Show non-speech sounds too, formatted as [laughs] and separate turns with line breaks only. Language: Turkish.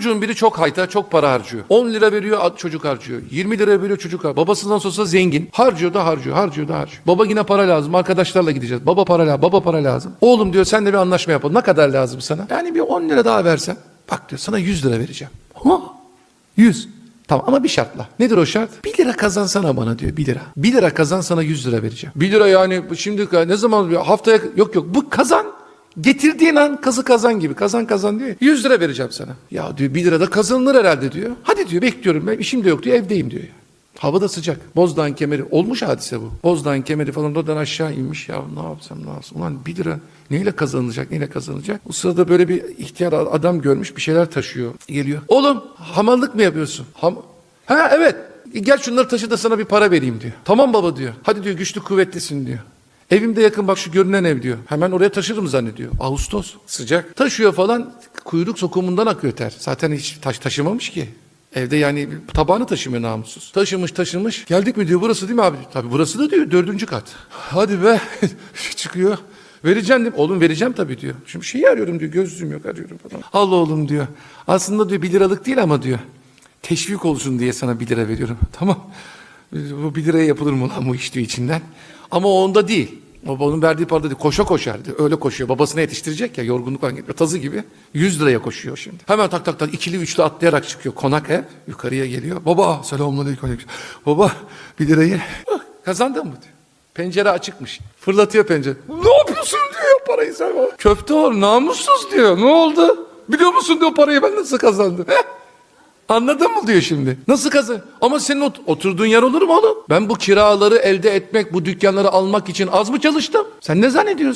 Çocuğun biri çok hayta, çok para harcıyor. 10 lira veriyor, çocuk harcıyor. 20 lira veriyor, çocuk harcıyor. Babasından sorsa zengin. Harcıyor da harcıyor, harcıyor da harcıyor. Baba yine para lazım, arkadaşlarla gideceğiz. Baba para lazım, baba para lazım. Oğlum diyor sen de bir anlaşma yapalım. Ne kadar lazım sana? Yani bir 10 lira daha versen. Bak diyor sana 100 lira vereceğim. Ha? 100. Tamam ama bir şartla. Nedir o şart? 1 lira kazansana bana diyor 1 lira. 1 lira kazan sana 100 lira vereceğim. 1 lira yani şimdi ne zaman diyor haftaya yok yok bu kazan getirdiğin an kazı kazan gibi kazan kazan diyor. 100 lira vereceğim sana. Ya diyor 1 lira da kazanılır herhalde diyor. Hadi diyor bekliyorum ben işim de yok diyor evdeyim diyor. Hava da sıcak. Bozdağ'ın kemeri. Olmuş hadise bu. Bozdağ'ın kemeri falan oradan aşağı inmiş. Ya ne yapsam ne yapsam. Ulan 1 lira neyle kazanılacak neyle kazanılacak. O sırada böyle bir ihtiyar adam görmüş bir şeyler taşıyor. Geliyor. Oğlum hamallık mı yapıyorsun? Ham ha evet. Gel şunları taşı da sana bir para vereyim diyor. Tamam baba diyor. Hadi diyor güçlü kuvvetlisin diyor. Evimde yakın bak şu görünen ev diyor. Hemen oraya taşırım zannediyor. Ağustos sıcak. Taşıyor falan kuyruk sokumundan akıyor ter. Zaten hiç taş taşımamış ki. Evde yani tabağını taşımıyor namussuz. Taşımış taşımış. Geldik mi diyor burası değil mi abi? Tabii burası da diyor dördüncü kat. Hadi be [laughs] çıkıyor. Vereceğim değil mi? Oğlum vereceğim tabii diyor. Şimdi şeyi arıyorum diyor gözlüğüm yok arıyorum falan. Al oğlum diyor. Aslında diyor bir liralık değil ama diyor. Teşvik olsun diye sana bir lira veriyorum. [laughs] Tamam. Bu bir liraya yapılır mı lan bu diyor içinden. Ama onda değil. Onun verdiği parada değil. Koşa koşar diyor. Öyle koşuyor. Babasına yetiştirecek ya yorgunluktan geliyor. Tazı gibi. 100 liraya koşuyor şimdi. Hemen tak tak tak ikili üçlü atlayarak çıkıyor. Konak ev. Yukarıya geliyor. Baba selamünaleyküm. aleyküm. Baba bir lirayı "Ah, kazandın mı diyor. Pencere açıkmış. Fırlatıyor pencere. Ne yapıyorsun diyor parayı sen. Köfte ol namussuz diyor. Ne oldu? Biliyor musun diyor parayı ben nasıl kazandım. Anladın mı diyor şimdi. Nasıl kazan? Ama senin ot- oturduğun yer olur mu oğlum? Ben bu kiraları elde etmek, bu dükkanları almak için az mı çalıştım? Sen ne zannediyorsun?